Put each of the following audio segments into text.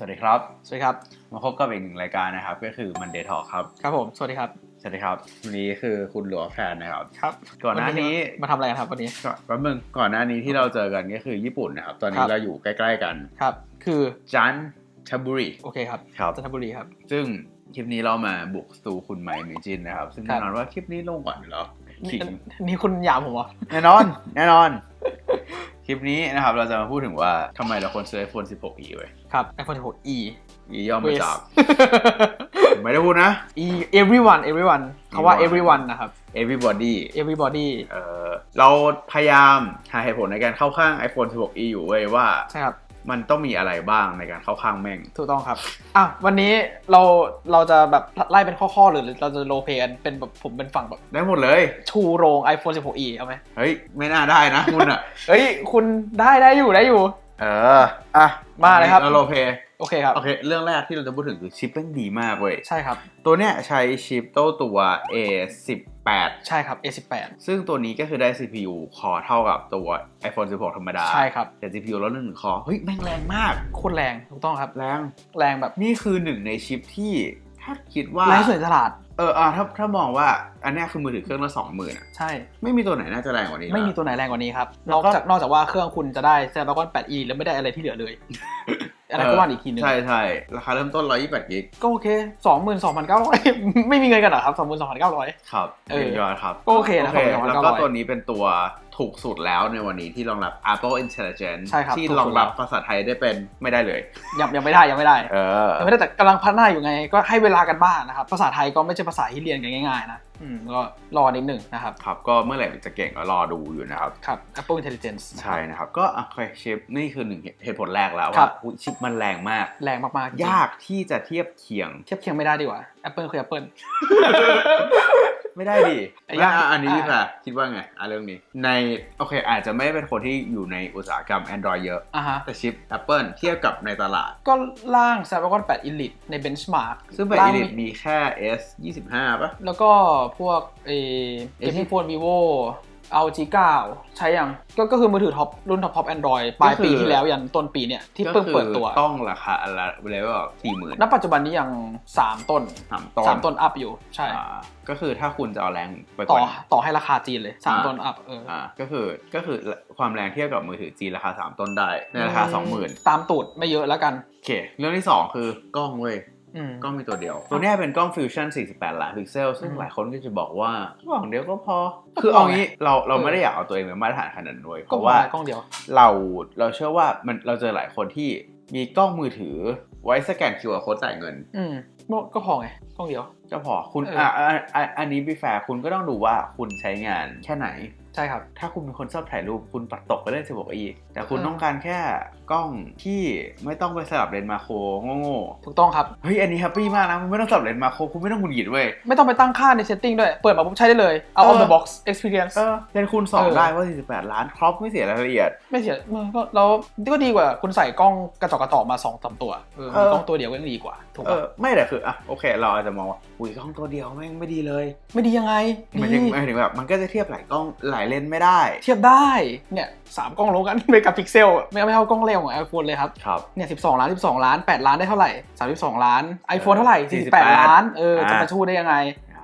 สวัสดีครับ สวัสดีครับ มาพบกับอีกหนึ่งรายการนะครับ ก็คือ Monday Talk ครับ ครับผม สวัสดีครับ สวัสดีครับ วันนี้คือคุณหลัวแฟนนะครับ ครับ ก่อนหน้านี้มาทำอะไรกันครับวันนี้ก่อนแป๊บนึงก่อนหน้านี้ที่เราเจอกันก็คือญี่ปุ่นนะครับ ตอนคนี้รับเราอยู่ใกล้ๆกัน ครับ คือจันทบุรี โอเคครับ ครับจันทบุรีครับ ซึ่งคลิปนี้เรามาบุกสตูคุณไมค์เมจินนะครับ ซึ่งครัแน่บนอนว่าคลิปนี้ลงก่อนอยู่แล้วนี่ขิงนี่คุณหยามผมเหรอ แน่นอน แน่นอน คลิปนี้นะครับเราจะมาพูดถึงว่าทำไมเราควรซื้อ iPhone 16e ไว้ครับ iPhone 16e e ย่อมาจากผมไม่ได้พูดนะ e everyone everyone เขาว่า everyone everyone นะครับ everybody everybody เออเราพยายามหาเหตุผลในการเข้าข้าง iPhone 16e อยู่เว้ยว่า ใช่ครับ มันต้องมีอะไรบ้างในการเข้าข้างแม่ง ถูกต้องครับ อะ วันนี้เราเราจะแบบไล่เป็นข้อๆหรือเราจะโรลเพลย์กันเป็นแบบผมเป็นฝั่งแบบได้หมดเลย ชูโรง iPhone 16e เอาไหมเฮ้ย ไม่น่าได้นะคุณอะ เฮ้ย คุณได้ได้อยู่ได้อยู่ เออ อะ มาเลยครับเราโลเพโอเคครับ โอเค เรื่องแรกที่เราจะพูดถึงคือชิปแม่งดีมากเว้ย ใช่ครับ ตัวเนี้ยใช้ชิปโต้ตัว A18 ใช่ครับ A18 ซึ่งตัวนี้ก็คือได้ CPU คอเท่ากับตัว iPhone 16 ธรรมดา ใช่ครับ แต่ CPU ลดหนึ่งคอ เฮ้ย แม่งแรงมาก โคตรแรงถูกต้องครับ แรง แรงแบบนี่คือหนึ่งในชิปที่ถ้าคิดว่าไร้ส่วนตลาดเอออะถ้าถ้ามองว่าอันเนี้ยคือมือถือเครื่องละสองหมื่นอะใช่ ไม่มีตัวไหนน่าจะแรงกว่านี้ ไม่มีนะตัวไหนแรงกว่านี้ครับแล้นวอกก็จากนอกจากว่าเครื่องคุณจะได้ Snapdragon 8e แล้วไม่ได้อะไรที่เหลือเลย อะไรก็ว่าอีกทีหนึงใช่ใช่ราคาเริ่มต้น 128กิกก็โอเค 22,900 ไม่มีเงินกันเหรอครับ 22,900 ครับเออเยี่ยมยอดครับก็โอเคนะโอเคครับแล้วก็1,900ตัวนี้เป็นตัว ถูกสุดแล้วในวันนี้ที่รองรับ Apple Intelligence ใช่ครับที่ถูกสุดรองรับแล้วภาษาไทยได้เป็นไม่ได้เลย ยังยังไม่ได้ยังไม่ได้เออยังไม่ได้แต่กำลังพัฒนาอยู่ไง ก็ให้เวลากันบ้างนะครับ ภาษาไทยก็ไม่ใช่ภาษาที่เรียนกันง่ายๆนะอืมก็รอนิดหนึ่งนะครับ ครับ ก็เมื่อไหร่จะเก่งก็รอดูอยู่นะครับ ครับ Apple Intelligence นะครับใช่นะครับ ก็อะโอเคชิปนี่คือหนึ่งเหตุผลแรกแล้วครัว่าบอุ๊ยชิปมันแรงมาก แรงมากๆจริงๆยากที่จะเทียบเคียง เทียบเคียงไม่ได้ดีกว่า Apple คือ Apple ไม่ได้ดิไอ้แล้วยากอะอันนี้อะพี่แพรคิดว่าไงอะเรื่องนี้ ในโอเค อาจจะไม่ได้เป็นคนที่อยู่ในอุตสาหกรรม Android เยอะ อะฮะ แต่ชิป Apple เทียบกับในตลาด ก็ล่าง Snapdragon 8 Elite ใน benchmark ซึ่งแบบล่าง Elite มีแค่ S 25ป่ะ แล้วก็พวกเอเกมมิ่ งโฟน vivo LG 9ใช้ยังก็ก็คือมือถือท็อปรุ่นท็อปท็อป Android ปลายปีที่แล้วยันต้นปีเนี่ยที่เพิ่งเปิดตัวก็คือต้องราคาอะไรเลยว่าสี่หมื่นณปัจจุบันนี้ยัง 3 ต้นสามต้น3ต้นอัพอยู่ใช่อ่าก็คือถ้าคุณจะเอาแรงไปกต่อว่าต่อให้ราคาจีนเลยอ่า3ต้นอัพเออออ่าก็คือก็คือความแรงเทียบกับมือถือจีนราคา 3 ต้นได้ในราคา 20,000 ตามตูดไม่เยอะแล้วกันโอเคเรื่องที่ 2 คือกล้องเว้ยอืม กล้องมีตัวเดียว ตัวเนี้ยเป็นกล้อง Fusion 48 ล้านพิกเซล ซึ่งอืมหลายคนก็จะบอกว่ากล้องเดียวก็พอก็พอคือเอางี้เราเราเออไม่ได้อยากเอาตัวเองเป็นมาตรฐานขนาดนั้นด้วยเพก็ราะว่าว่ากล้องเดียวเราเราเชื่อว่ามันเราเจอหลายคนที่มีกล้องมือถือไว้สแกน QR code จ่ายเงิน อืมก็พอไงกล้องเดียวก็พอคุณเอออ่อะอะอะอันนี้พี่แฟร์คุณก็ต้องดูว่าคุณใช้งานแค่ไหน ใช่ครับ ถ้าคุณเป็นคนชอบถ่ายรูปคุณปัดตกไปเล่น16อี แต่คุณเออต้องการแค่กล้องที่ไม่ต้องไปสลับเลนส์มาโครโง่ถูกต้องครับๆเฮ้ยอันนี้แฮปปี้มากนะมันไม่ต้องสลับเลนส์มาโครคุณไม่ต้องหงุดหงิดเว้ย ไม่ต้องไปตั้งค่าใน setting ด้วย เปิดมาปุ๊บใช้ได้เลย เอาเออ on the box experience เออเลนส์คูณสองเออได้ว่า 48 ล้านครอปไม่เสียรายละเอียด ไม่เสียมันก็แล้วก็ดีกว่าคุณใส่กล้องกระจอกกระจอกมาสองสามตัวเออเออมีกล้องตัวเดียวก็ยังดีกว่าถูกเอปะอไม่แต่คืออะโอเค เราอาจจะมองว่าอุ้ยกล้องตัวเดียวแม่งไม่ดีเลย ไม่ดียังไงหมันดีถึงหมายถึงแบบมันก็จะเทียบหลายกล้องหลายเลนส์ไม่ได้ เทียบได้เนี่ยสามกล้องลงกันเมกะพิกเซลไม่ไม่เท่ากล้องเร็วของ iPhone เลยครับ ครับ เนี่ยสิบสองล้านสิบสองล้านแปดล้านได้เท่าไหร่สามสิบสองล้าน iPhone เท่าไหร่สี่สิบแปด48 ล้าน เออ จะอ่ามาชู้ได้ยังไง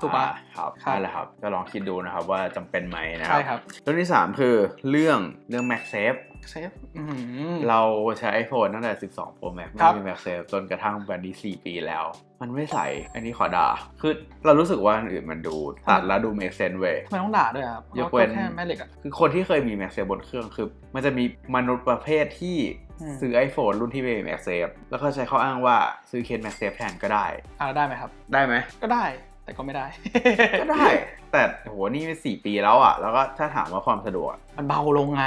ถูกปะอ่าครับครับนั่นแหละครับก็ลองคิดดูนะครับว่าจำเป็นไหมนะคใช่รับครับเรื่องที่ 3 คือเรื่องเรื่อง MagSafe เซฟอือหือเราใช้ iPhone ตั้งแต่ 12 Pro Max ไม่ครับมี MagSafe จนกระทั่งวันนี้4ปีแล้ว มันไม่ใส่ อันนี้ขอด่า คือเรารู้สึกว่าอันอื่นมันดูตัดแล้วดู make sense เว้ยทำไมต้องด่าด้วยครับยกเว้นแค่แม่เหล็กอะคือคนที่เคยมี MagSafe บนเครื่องคือ มันจะมีมนุษย์ประเภทที่อืมซื้อ iPhone รุ่นที่ไม่มี MagSafe แล้วก็ใช้ข้ออ้างว่าซื้อเคส MagSafe แทนก็ได้อ่าได้ไหมครับ ได้ไหมก็ได้ แต่ก็ไม่ได้ ก็ได้ แต่โหนี่สี่ปีแล้วอะ แล้วก็ถ้าถามว่าความสะดวก มันเบาลงไง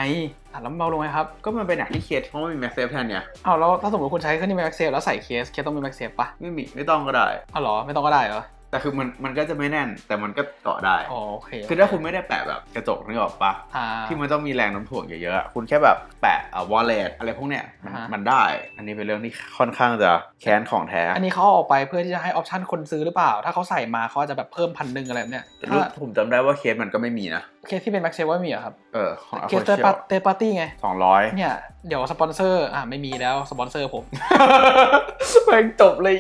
อะแล้วมันเบาลงไงครับ ก็มันเป็นอย่างที่เคสเพราะว่ามี MagSafe แทนเนี่ยเอาแล้วถ้าสมมติคุณใช้เครื่องนี้แม็กเซฟแล้วใส่เคส เคสต้องมีแม็กเซฟปะไม่มี ไม่ต้องก็ได้เอาเหรอ ไม่ต้องก็ได้เหรอ แต่คือมันมันก็จะไม่แน่น แต่มันก็เกาะได้ อ๋อโอเคคือถ้าคุณไม่ได้แปะแบบกระจกนึกออกปะอ่าที่มันต้องมีแรงโน้ำถ่วงเยอะๆอะคุณแค่แบบแปะอ่าวอลเล็ตอะไรพวกเนี้ยมันอ่าฮะมันได้ อันนี้เป็นเรื่องที่ค่อนข้างจะแค้นของแท้ อันนี้เขาเอาออกไปเพื่อที่จะให้ออปชันคนซื้อหรือเปล่า ถ้าเขาใส่มาเขาอาจจะแบบเพิ่มพันหนึ่งอะไรแบบเนี้ยรู้ถ้าผมจำได้ว่าเคสมันก็ไม่มีนะ เคสที่เป็นแม็กเซฟว่ามีเหรอครับ เออของเคสเตอร์ปาเตปาร์ตี้ไงสองร้อยเนี่ยเดี๋ยวสปอนเซอร์อะไม่มีแล้วสปอนเซอร์ผมแม่งจบเลย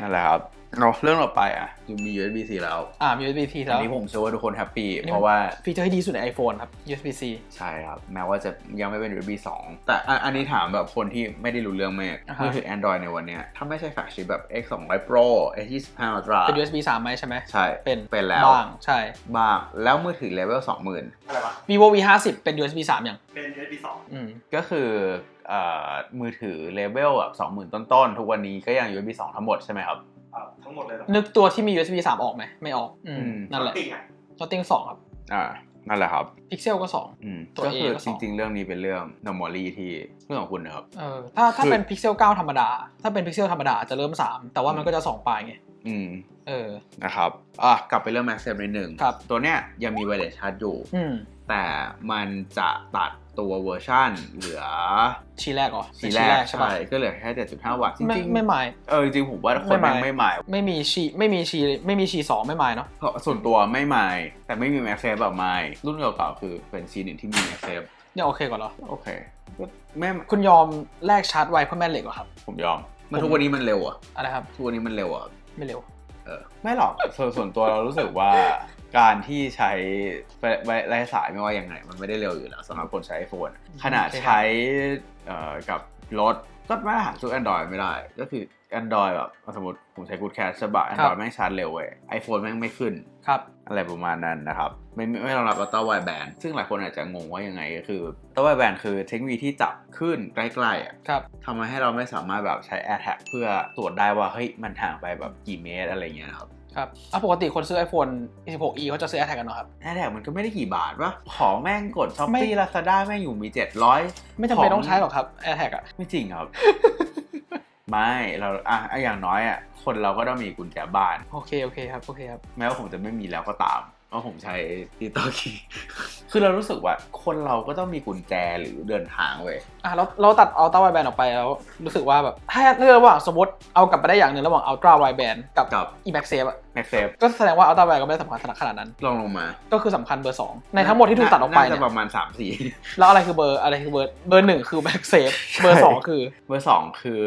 นั่นแหละครับ เนาะเรื่องต่อไปอะมี USB C แล้วอ่ามี USB-C อัแล้นวนี้ผมเชื่อว่าทุกคนแฮปปี้อันนี้ เพราะว่าฟีเจอร์ที่ดีสุดใน iPhone ครับ USB-C ใช่ครับ แม้ว่าจะยังไม่เป็น USB 2 แต่อันอันนี้ถามแบบคนที่ไม่ได้รู้เรื่องมากอ่าฮะ มือถือ Android ในวันเนี้ยถ้าไม่ใช่แฟลกชิปแบบ X 2 0 0 Pro X 2 5 Ultra เป็น USB 3ไหมใช่ไหมใช่เป็นเป็นแล้ว บ้างใช่ บ้างแล้วมือถือเลเวล20,000 อะไรวะ vivo v 5 0เป็น USB 3ยังเป็น USB สองอืม ก็คือเอ่อมือถือเลเวลแบบ20,000 ต้นๆ ทุกวันนี้ก็ยัง USB 2 ทั้งหมดใช่ไหมครับอ่า ทั้งหมดเลยเหรอนึกตัวที่มี USB 3 ออกไหม ไม่ออก อืมอืมนั่นแหละติ่งอะ Nothing 2ครับ อ่า นั่นแหละครับ Pixel ก็อืมตัวก็คือ A ก็จสองริง ๆ เรื่องนี้เป็นเรื่อง normally ที่เรื่องของคุณนะครับ2เออ ถ้าถ้าคือเป็น Pixel 9ธรรมดา ถ้าเป็น Pixel ธรรมดาจะเริ่ม3แต่ว่ามันก็จะ2ปลายไง อืม เออ นะครับ อะ กลับไปเรื่อง Max นิดหนึ่งครับตัวเนี้ยยังมี wireless charge อยู่อืมแต่มันจะตัด ตัวเวอร์ชันเหลือชีแรกเหรอสีแรกใช่ปะใช่ก็เหลือแค่ 7.5 วัตต์จไม่ริงไม่หมายๆเออจริงๆผมว่าคนไม่แม่งหมายไม่หมายไม่มีชีไม่มีชีไม่มีชีสองไม่หมายเนาะเพราะส่วนตัวไม่หมายแต่ไม่มี Max แบบหมายรุ่นเก่าๆคือเป็นซีหนึ่งที่มี Max เนี่ยโอเคกว่าเหรอโอเคก็แม่คุณยอมแลกชาร์จไวเพื่อแม่เหล็กเหรอครับ ผมยอมมันทุกวันนี้มันเร็วอะอะไรครับทุกวันนี้มันเร็วอะไม่เร็ว เออไม่หรอกส่วนส่วนตัวเรารู้สึกว่าการที่ใช้ไร้สายไม่ว่ายังไงมันไม่ได้เร็วอยู่แล้วสำหรับคนใช้ iPhone ขนาดโอเคครับใช้เอ่อกับรถก็มาตรฐานสู้ Android ไม่ได้ ก็คือ Android แบบสมมติผมใช้ Good Cash ใช่ปะ Android แม่งชาร์จเร็วเว้ย iPhone แม่งไม่ขึ้นครับอะไรประมาณนั้นนะครับ ไม่ไม่ไม่รองรับ Ultra Wideband ซึ่งหลายคนอาจจะงงว่ายังไงก็คือ Ultra Wideband คือเทคโนโลยีที่จับขึ้นใกล้ๆอะครับทำให้เราไม่สามารถแบบใช้ AirTag เพื่อตรวจได้ว่าเฮ้ยมันห่างไปแบบกี่เมตรอะไรเงี้ยนะครับครับอะปกติคนซื้อ iPhone 16e เขาจะซื้อ AirTag กันเนาะครับ AirTag มันก็ไม่ได้กี่บาทวะของแม่งกดไม่ Shopee Lazada แม่งอยู่มี 700 ไม่จำเป็นของต้องใช้หรอกครับ AirTag อะไม่จริงครับ ไม่เราอะอะอย่างน้อยอะคนเราก็ต้องมีกุญแจบ้าน โอเคโอเคครับโอเคครับแม้ว่าผมจะไม่มีแล้วก็ตามเพราะผมใช้ดิจิตอลคีย์คือเรารู้สึกว่าคนเราก็ต้องมีกุญแจหรือเดินทางเว้ยอะเราเราตัด Ultra Wideband ออกไปแล้ว รู้สึกว่าแบบถ้าเลือกระหว่างสมมติเอากลับไปได้อย่างหนึ่งระหว่าง Ultra Wideband กับกับ eMagSafe อะแม็กเซฟก็แสดงว่า Ultra Wideband ก็ไม่ได้สำคัญขนาดนั้นลองลงมา ก็คือสำคัญเบอร์ 2 ในทั้งหมดที่ถูกตัดออกไปน่าเนี่จะยประมาณ 3 4 แล้วอะไรคือเบอร์อะไรคือเบอร์เบอร์หนึ่งคือ MagSafe เบอร์สองคือเบอร์ 2 คือ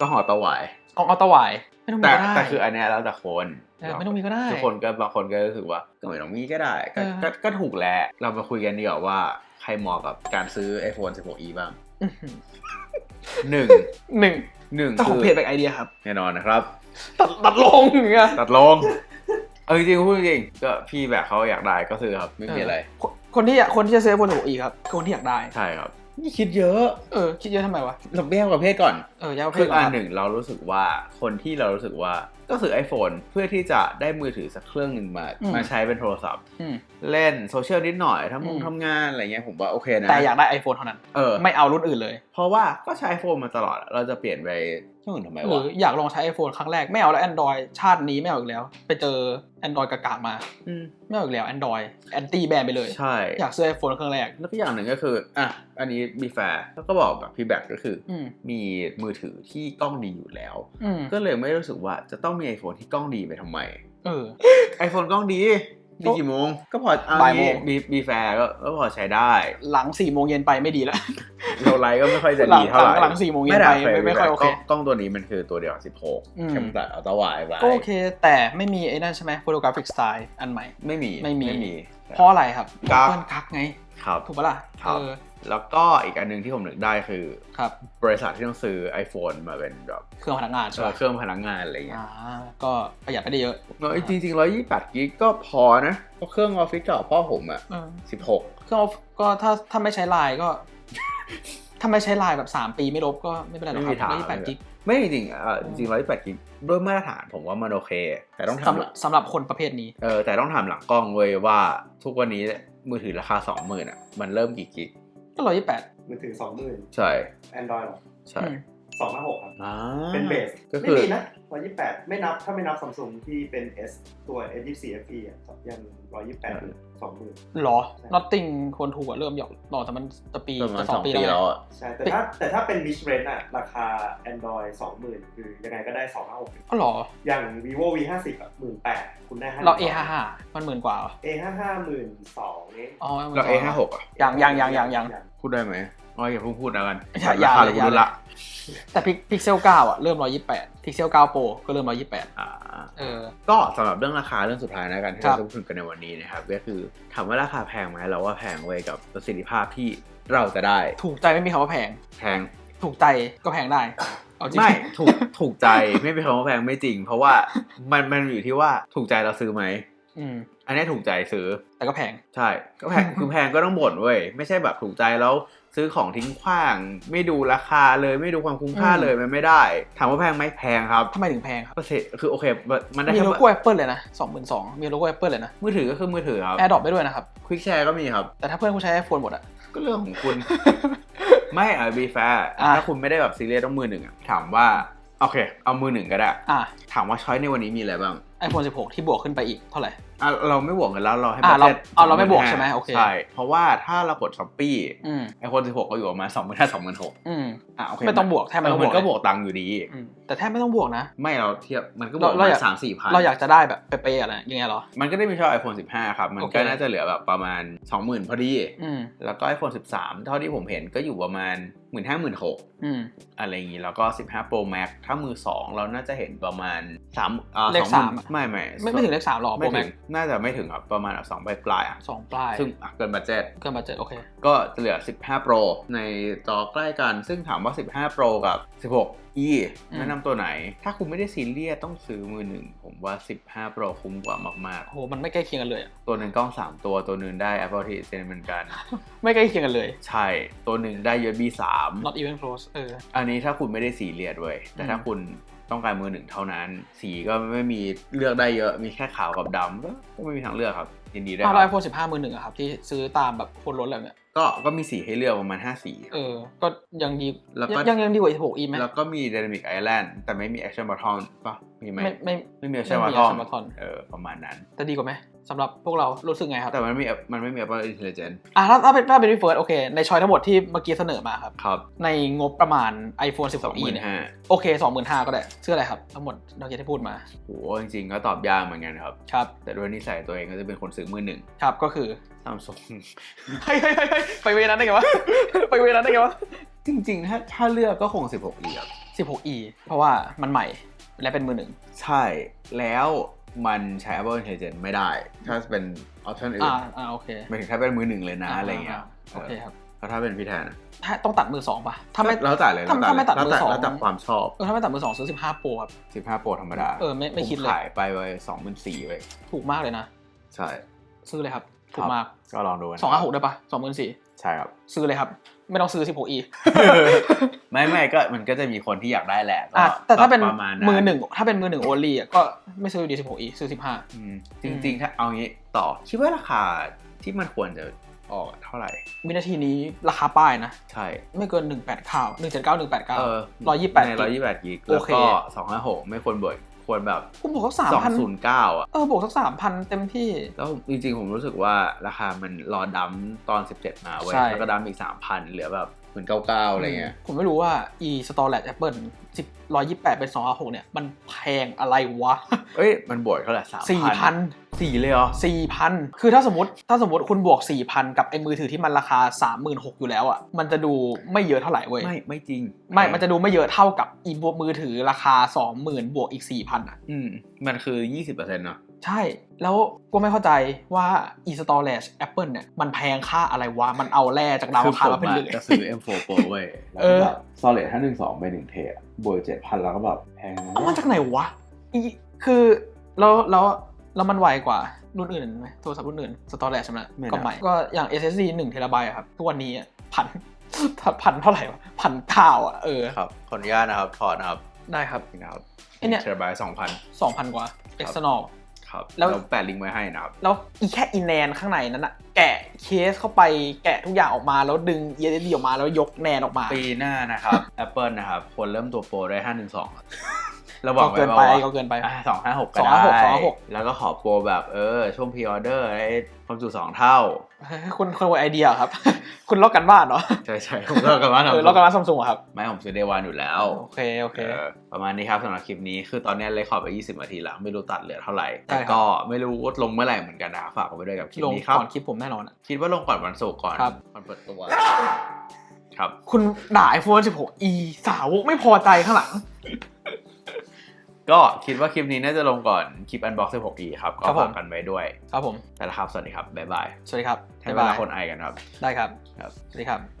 ต้องหอตะหวายกล้อง Ultra Wide ไม่ต้องมีแต่ก็ได้แต่คืออันเนี้ยแล้วแต่คนเออไม่ต้องมีก็ได้ ทุกคนก็บางคนก็รู้สึกว่าก็ไม่ต้องมีก็ได้ก็เออ ก็ก็ถูกแหละเรามาคุยกันดีกว่าว่าใครเหมาะกับการซื้อ iPhone 16e บ้างอื้อหือหนึ่งหนึ่งหนึ่งเจ้าของคืเพจแบกไอเดียครับ แน่นอนนะครับ ตัดตัดลงอย่างเงี้ยตัดลง เออจริงๆพูดจริงๆก็พี่แบบเขาอยากได้ก็ซื้อครับ ไม่มีอะไร คนคนที่อยากคนที่จะซื้อ iPhone 16e ครับคือคนที่อยากได้ ใช่ครับ นี่คิดเยอะ เออ คิดเยอะทำไมวะ เราแยกประเภทก่อน เอออยากเอาเพคืจอก่อนอันครับหนึ่งเรารู้สึกว่าคนที่เรารู้สึกว่าก็ซื้อ iPhone เพื่อที่จะได้มือถือสักเครื่องหนึ่งมาอืม มาใช้เป็นโทรศัพท์ อืม เล่นโซเชียลนิดหน่อยทำงงอืมทำงานอะไรเงี้ยผมว่าโอเคนะแต่อยากได้ iPhone เท่านั้น เออ ไม่เอารุ่นอื่นเลย เพราะว่าก็ใช้ iPhone มาตลอด เราจะเปลี่ยนไปช่วงอื่น ทำไมหรืวะออยากลองใช้ iPhone ครั้งแรก ไม่เอาแล้ว Android ชาตินี้ไม่เอาอีกแล้ว ไปเจอ Android กากๆมาอืมไม่เอาอีกแล้ว Android แอนตี้แบนไปเลย ใช่ อยากซื้อ iPhone เครื่องแรก แล้วก็อย่างหนึ่งก็คือ อะ อันนี้มีแฟร์แล้วก็บอกแบบพี่แบกก็คือออืมมีมือถือที่กล้องดีอยู่แล้ว อืมก็เลยไม่รู้สึกว่าจะต้องมี iPhone ที่กล้องดีไปทำไม เออ iPhone กล้องดี ดีกี่โมง ก็พออะบ่ายโมงมีมีแฟร์ก็ก็พอใช้ได้ หลัง4โมงเย็นไปไม่ดีแล้วโลไลท์ก็ไม่ค่อยจะหลังดีเท่าไหร่หลัง4โมงเย็นด้ไปแฟร์ไม่ไม่ค่อยโอเคกล้งกล้องตัวนี้มันคือตัวเดียวกับอืม16แค่มันตัดอัลตร้าไวไปก็โอเค แต่ไม่มีไอ้นั่นใช่ไหม photographic style อันใหม่ไม่มีไม่มีไม่มีเพราะอะไรครับกักเพื่อนกักไง ครับถูกปะล่ะครับเออแล้วก็อีกอันหนึงที่ผมนึกได้คือครับบริษัทที่ต้องซื้อ iPhone มาเป็นแบบเครื่องพนักงานใช่เอ่อปะเครื่องพนักงานอะไรเงี้ยอ่าก็ประหยัดไปได้เยอะเนอะจริงๆร้อยยี่แปดกิกก็พอนะเพราะเครื่องออฟฟิศเก่าพ่อผมอะเออสิบหกเครื่องก็ถ้าถ้าไม่ใช้ไลน์ก็ ถ้าไม่ใช้ไลน์แบบ3ปีไม่ลบก็ไม่เป็นไรหรอกครับไม่แปดกิกไม่จริงๆอะจริงร้อยยี่แปดกิกด้วยมาตรฐานผมว่ามันโอเค แต่ต้องสำหรับทำสำหรับคนประเภทนี้เออแต่ต้องทำหลังกล้องเว้ยว่าทุกวันนี้ มือถือราคาสองหมื่นอะมันเริ่มกี่กิกก็ร้อยยี่แปดมือถือสองหมื่นใช่แอนดรอยหรอใช่สองห้าหกครับอ่าเป็นเบสก็ไม่คือมีนะ ร้อยยี่แปดไม่นับถ้าไม่นับซัมซุงที่เป็น S ตัว S ยี่สี่ FE อะยังร้อยยี่แปดสองหมื่นหรอใช่ Notting ควรถูกกว่าเริ่มหยอกหรอแต่มันจะปีประมาณจะสสสอองงปีปีแล้แล้ววอะอะใช่แต่ถ้าแต่ถ้าเป็น mid range อะราคา Android สองหมื่นคือยังไงก็ได้สองห้าหกก็หรอ อย่าง vivo v ห้าสิบอะหมื่นแปดคุณได้ห้าเรา A55 มันหมื่นกว่าเหรอ A ห้าห้าหมื่นสองเองอ๋อแล้ว A ห้าหกอะยังยังยังยังยังพูดได้ไหม อ๋ออย่าเพิ่งพูดแล้วกันอย่าอย่าราคาเลยเราอย่าพูดละ แต่พิกเซล9อะเริ่ม128พิกเซล9 Pro ก็เริ่ม128อ่าเออ ก็สำหรับเรื่องราคาเรื่องสุดท้ายนะกันที่ครัเราบจะพูดถึงกันในวันนี้นะครับก็คือถามว่าราคาแพงไหมเราว่าแพงเว้ยกับประสิทธิภาพที่เราจะได้ ถูกใจไม่มีคำว่าแพง แพง ถูกใจก็แพงได้เอาจริงไม่ถูกถูกใจไม่เป็นคำว่าแพงไม่จริง เพราะว่ามันมันอยู่ที่ว่าถูกใจเราซื้อไหม อืมอันนี้ถูกใจซื้อ แต่ก็แพง ใช่ ก็แพง คือแพงก็ต้องบ่นเว้ย ไม่ใช่แบบถูกใจแล้วซื้อของทิ้งขว้าง ไม่ดูราคาเลยไม่ดูความคุ้มค่าอืมเลยมันไม่ได้ ถามว่าแพงไหมแพงครับทำไมถึงแพงครับเปอร์เซ็นต์คือโอเค มันได้มีแค่โลโก้ Apple เลยนะ22,000มีโลโก้ Apple เลยนะ มือถือก็คือมือถือครับแอร์ดรอปได้ด้วยนะครับควิกแชร์ก็มีครับ แต่ถ้าเพื่อนคุณใช้ iPhone หมดอะก็เรื่องของคุณ ไม่เอาบีแฟร์อะถ้าคุณไม่ได้แบบซีเรียสต้องมือหนึ่งอะถามว่าโอเค เอามือหนึ่งก็ได้อะถามว่าช้อยในวันนี้มีอะไรบ้าง iPhone 16 ที่บวกขึ้นไปอีกเท่าไหร่อะเราไม่บวกกันแล้วเราให้อะบัดจ็ตเราเอาเราไม่บวก25,000ใช่ไหมโอเคใช่เพราะว่าถ้าเรากดช้อปปี้อืมไอโฟน16ก็อยู่ประมาณสองหมื่นห้าสองหมื่นหกอืมอะโอเคไม่ต้องบวกแทบไม่ต้องบวกเมันก็บวกตังค์อยู่ดีอืมแต่แทบไม่ต้องบวกนะ ไม่เราเทียบมันก็บเราวกเรามาอยากสามสี่พันเราอยากจะได้แบบเป๊ะๆอะไรอย่างเงี้ยเหรอ มันก็ได้มีช่อ iPhone 15ครับ มันโอเคก็น่าจะเหลือแบบประมาณ20,000พอดีอืมแล้วก็ iPhone 13เท่าที่ผมเห็นก็อยู่ประมาณ 1 5 0 0 0 0 6อืมอะไรอย่างงี้แล้วก็15 Pro Max ถ้ามือ2เราน่าจะเห็นประมาณ3อ่าเลข20,000สามอะไม่ไม่ไม่ไม่ถึงเลขสามหรอกไม่โปรแม็ถึกงน่าจะไม่ถึงครับประมาณแบบ2ปลายปลายๆอะสองปลาย ซึ่งอะเกินบัตเจ็ตเกินมาเจ็ดโอเค ก็จะเหลือ15 Pro ในจอใกล้กัน ซึ่งถามว่า15 Pro กับ16 E อื มแนะนำตัวไหน ถ้าคุณไม่ได้ซีเรียสต้องซื้อมือหนึ่ง ผมว่า 15 Pro คุ้มกว่ามากโหมันไม่ใกล้เคียงกันเลยอะๆ ตัวหนึ่งกล้อง 3 ตัวตัวหนึ่งได้ Apple TV เหมือนกัน ไม่ใกล้เคียงกันเลย ใช่ ตัวหนึ่งได้ USB 3 not even close เออ อันนี้ถ้าคุณไม่ได้ซีเรียสเว้ยแต่ถ้าอืมคุณต้องการมือหนึ่งเท่านั้น สีก็ไม่มีเลือกได้เยอะมีแค่ขาวกับดำก็ก็ไม่มีทางเลือกครับยินดีด้วยคอ้าวรัแล้วบ iPhone 15มือหนึ่งอะครับ ที่ซื้อตามแบบคนรถอะไรแบบเนี้ย ก็ก็มีสีให้เลือกประมาณ5สีเออ ก็ยังดีแล้วก็ยังยังดีกว่า16 e ไหมแล้วก็มี Dynamic Island แต่ไม่มี Action Button ป่ะมีไหมไม่ไม่ไม่มี Action ไม่มี Button Action Button เออประมาณนั้น แต่ดีกว่าไหมสำหรับพวกเรารู้สึกไงครับ แต่มันไม่มีมันไม่มี Apple Intelligence อะถ้าถ้าเป็นถ้าเป็นพี่เฟิร์สโอเค ในชอยทั้งหมดที่เมื่อกี้เสนอมาครับ ครับ ในงบประมาณ iPhone สอง16ห e มื่นเนี่ยห้าโอเค 25,000 ก็ได้ซื้ออะไรครับทั้งหมดเราจะได้พูดมาโหจริงๆก็ตอบยากเหมือนกันครับครับแต่ด้วยนิสัยตัวเองก็จะเป็นคนซื้อมือหนึ่งครับก็คือ ซัมซุงเฮ้ยเฮ้ยเฮ้ยเฮ้ยไปเวนั้นได้ไงวะ ไปเวนั้นได้ไงวะ จริงๆ ถ้าถ้าเลือกก็คง 16 e ครับ 16e เพราะว่ามันใหม่และเป็นมือหนึ่ง ใช่แล้วมันใช้ Apple Intelligence ไม่ได้ ถ้าเป็นออปชันอื่นอ่าอ่าโอเคหมายถึงถ้าเป็นมือหนึ่งเลยนะอะไรเงี้ยโอเคครับแล้วถ้าเป็นพี่แทนอะถ้าต้องตัดมือสองป่ะถ้าไม่แล้วแต่เลยถ้าถ้าไม่ตัดแล้วมือแต่สองแล้วแต่ความชอบเออถ้าไม่ตัดมือสองซื้อ15 Pro ครับ15 Pro ธรรมดาเออไม่ไม่คิดเลยผขายไปไว้สองหมื่นสี่ไว้ยถูกมากเลยนะ ใช่ ซื้อเลยครับ ถูกมากก็ลองดูกันสองห้าหกได้ปะสองหมื่นสี่ใช่ครับ ซื้อเลยครับ ไม่ต้องซื้อ 16e ไม่ไม่ก็มันก็จะมีคนที่อยากได้แหละก็อะแต่ถ้าเป็นก็ประมาณมือหนึ่งถ้าเป็นมือหนึ่งโอลีอะก็ไม่ซื้อดี 16e ซื้อ15อืมจริง ๆ ถ้าเอางี้ต่อคิดว่าราคาที่มันควรจะออกเท่าไหร่วินาทีนี้ราคาป้ายนะ ใช่ ไม่เกิน 189 179 189เออ128ในร้อยยี่สิบแปดกิกโอแล้วเคก็สองห้าหกไม่ควรเบิก ควรแบบกูบอกสักสามสองพันศูนย์เก้าอะ เออบวกสักสามพันเต็มที่ แล้วจริงๆ ผมรู้สึกว่าราคามันรอดัมตอน 17 มาเว้ย ใช่ แล้วก็ดัมอีก 3,000 เหลือแบบเหมือนเก้าเก้าอะไรเงี้ย ผมไม่รู้ว่า e storage apple 10 128 เป็น256เนี่ย มันแพงอะไรวะ เอ้ย มันบวกเท่าไหร่สาม4,000 สี่เลยเหรอ4,000คือถ้าสมมติถ้าสมมติคุณบวก4,000กับไอ้มือถือที่มันราคา36,000อยู่แล้วอะมันจะดูไม่เยอะเท่าไหร่เว้ยไม่ไม่จริง ไม่มันจะดูไม่เยอะเท่ากับอีบวกมือถือราคา20,000บวกอีก4,000อะอืมมันคือ20%เนาะใช่ แล้วก็ไม่เข้าใจว่า e storage apple เนี่ย มันแพงค่าอะไรวะ มันเอาแร่จากดาวคือังคารผมมาเป็นอะเหลือจะซื้อ M4 Pro เว้ยแล้วเอก็อแบบ solid ถ้าหนึ่งสองไปหนึ่งเทอะบวกเจ็ดพันแล้วก็แบบแพงนะเอามาจากไหนวะอีคือ แล้วแล้ว แล้วมันไวกว่ารุ่นอื่นไหมโทรศัพท์รุ่นอื่น storage ใช่ไหมก็ใหม่ก็อย่าง SSD 1 t b อะครับ ทุกวันนี้อะพันพันเท่าไหร่วะพันเก้าอะเออครับขออนุญาตนะครับถอดนะครับ ได้ครับนี่นะครับไอ้เนี่ยเทราไบต์สองพัน2,000กว่า external ครับแล้วเราแปะลิงก์ไว้ให้นะครับ แล้วอีแค่อีแนนข้างในนั้นอะแกะเคสเข้าไปแกะทุกอย่างออกมาแล้วดึง SSD ออกมาแล้วยกแนนออกมา ปีหน้านะครับ Apple นะครับควรเริ่มตัวโปรได้ห้าหนึ่งสอง เราบอกก็เกินไปก็เกินไปสองห้าหกก็256ได้256แล้วก็ขอโปรแบบเออช่วงพ r ออเดอร์ได้ความจุสองเท่าเฮ้ยคุณคุณไอเดียครับ คุณลอกกันบ้านเหรอใช่ใช่ผมเลิกกันว่าเออลอกกันบ้านซัมซุงครับไม่ผมซื้อเดวันอยู่แล้ว โอเคโอเคเออประมาณนี้ครับสำหรับคลิปนี้คือตอนนี้เลยขอไป 20 นาทีแล้วไม่รู้ตัดเหลือเท่าไหร่ใช่แต่ครับก็ไม่รู้ว่าลงเมื่อไหร่เหมือนกันนะฝากเอาไว้ด้วยกับคลิปลงนี้ครับก่อนคลิปผมแน่นอนอะคิดว่าลงก่อนวันศุกร์ก่อนครับวันเปิดตัวครับ คุณด่า iPhone 16e สาวกไม่พอใจข้างหลัง ก็คิดว่าคลิปนี้น่าจะลงก่อนคลิป Unbox 16 e ครับ ก็ครับผมฝากกันไว้ด้วย ครับผม แต่ละครับ สวัสดีครับ บ๊ายบาย สวัสดีครับให้บ๊ายเวบาลายคนไอกันครับ ได้ครับ ครับ สวัสดีครับ